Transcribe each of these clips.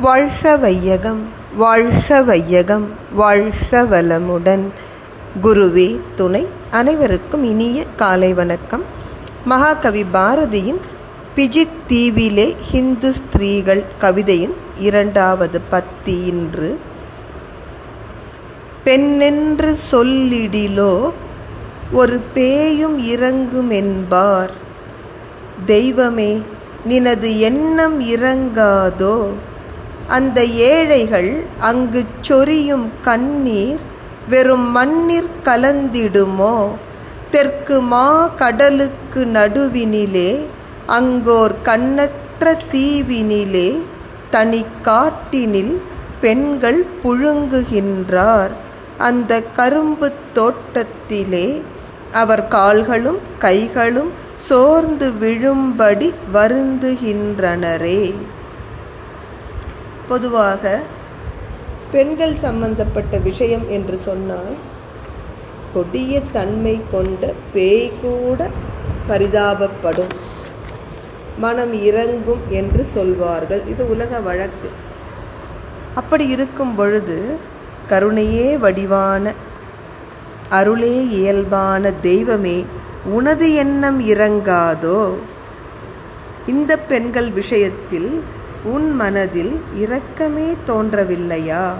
வாழ்க வையகம் வாழ்க வையகம் வாழ்க வளமுடன் குருவே துணை அனைவருக்கும் இனிய காலை வணக்கம். மகாகவி பாரதியின் பிஜித் தீவிலே ஹிந்து ஸ்திரீகள் கவிதையின் இரண்டாவது பத்தி இன்று. பெண்ணென்று சொல்லிடிலோ ஒரு பேயும் இறங்குமென்பார் தெய்வமே நினது எண்ணம் இறங்காதோ அந்த ஏழைகள் அங்கு சொரியும் கண்ணீர் வெறும் மண்ணிற் கலந்திடுமோ? தெற்கு மா கடலுக்கு நடுவினிலே அங்கோர் கண்ணற்ற தீவினிலே தனி காட்டினில் பெண்கள் புழுங்குகின்றார். அந்த கரும்பு தோட்டத்திலே அவர் கால்களும் கைகளும் சோர்ந்து விழும்படி வருந்துகின்றனரே. பொதுவாக பெண்கள் சம்பந்தப்பட்ட விஷயம் என்று சொன்னால் கொடிய தன்மை கொண்ட பேய் கூட பரிதாபப்படும். மனம் இறங்கும் என்று சொல்வார்கள். இது உலக வழக்கு. அப்படி இருக்கும் பொழுது கருணையே வடிவான அருளே இயல்பான தெய்வமே உனது எண்ணம் இறங்காதோ? இந்த பெண்கள் விஷயத்தில் உன் மனதில் இரக்கமே தோன்றவில்லையா?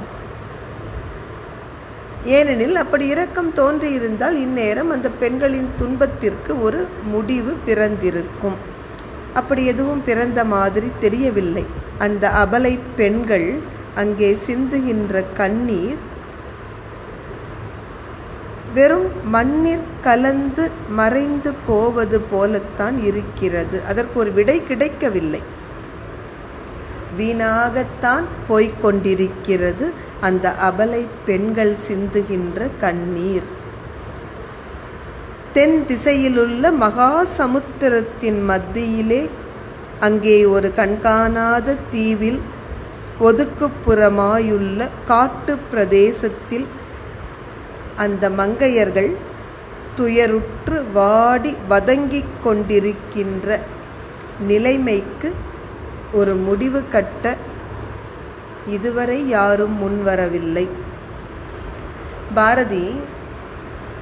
ஏனெனில் அப்படி இரக்கம் தோன்றியிருந்தால் இந்நேரம் அந்த பெண்களின் துன்பத்திற்கு ஒரு முடிவு பிறந்திருக்கும். அப்படி எதுவும் பிறந்த மாதிரி தெரியவில்லை. அந்த அபலை பெண்கள் அங்கே சிந்துகின்ற கண்ணீர் வெறும் மண்ணிற் கலந்து மறைந்து போவது போலத்தான் இருக்கிறது. அதற்கு ஒரு விடை கிடைக்கவில்லை. வீணாகத்தான் போய்கொண்டிருக்கிறது அந்த அபலை பெண்கள் சிந்துகின்ற கண்ணீர். தென் திசையிலுள்ள மகா சமுத்திரத்தின் மத்தியிலே அங்கே ஒரு கண்காணாத தீவில் ஒதுக்குப்புறமாயுள்ள காட்டு பிரதேசத்தில் அந்த மங்கையர்கள் துயருற்று வாடி வதங்கிக் கொண்டிருக்கின்ற நிலைமைக்கு ஒரு முடிவு கட்ட இதுவரை யாரும் முன்வரவில்லை பாரதி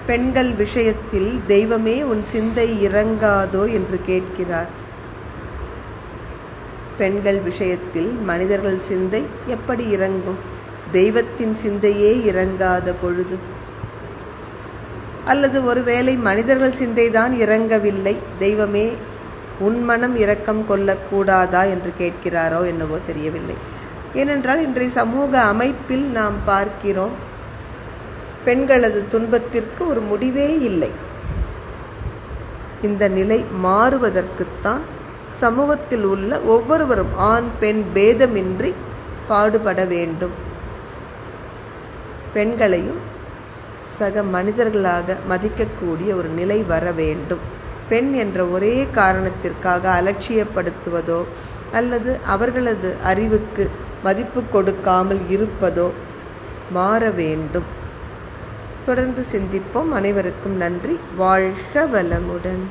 பெண்கள் விஷயத்தில் தெய்வமே உன் சிந்தை இறங்காதோ என்று கேட்கிறார். பெண்கள் விஷயத்தில் மனிதர்கள் சிந்தை எப்படி இறங்கும்? தெய்வத்தின் சிந்தையே இறங்காத பொழுது. அல்லது ஒருவேளை மனிதர்கள் சிந்தைதான் இறங்கவில்லை. தெய்வமே உன் மனம் இரக்கம் கொள்ளக்கூடாதா என்று கேட்கிறாரோ என்னவோ தெரியவில்லை. ஏனென்றால் இன்றைய சமூக அமைப்பில் நாம் பார்க்கிறோம் பெண்களது துன்பத்திற்கு ஒரு முடிவே இல்லை. இந்த நிலை மாறுவதற்குத்தான் சமூகத்தில் உள்ள ஒவ்வொருவரும் ஆண் பெண் பேதமின்றி பாடுபட வேண்டும். பெண்களையும் சக மனிதர்களாக மதிக்கக்கூடிய ஒரு நிலை வர வேண்டும். பெண் என்ற ஒரே காரணத்திற்காக அலட்சியப்படுத்துவதோ அல்லது அவர்களது அறிவுக்கு மதிப்பு கொடுக்காமல் இருப்பதோ மாற வேண்டும். தொடர்ந்து சிந்திப்போம். அனைவருக்கும் நன்றி. வாழ்க வளமுடன்.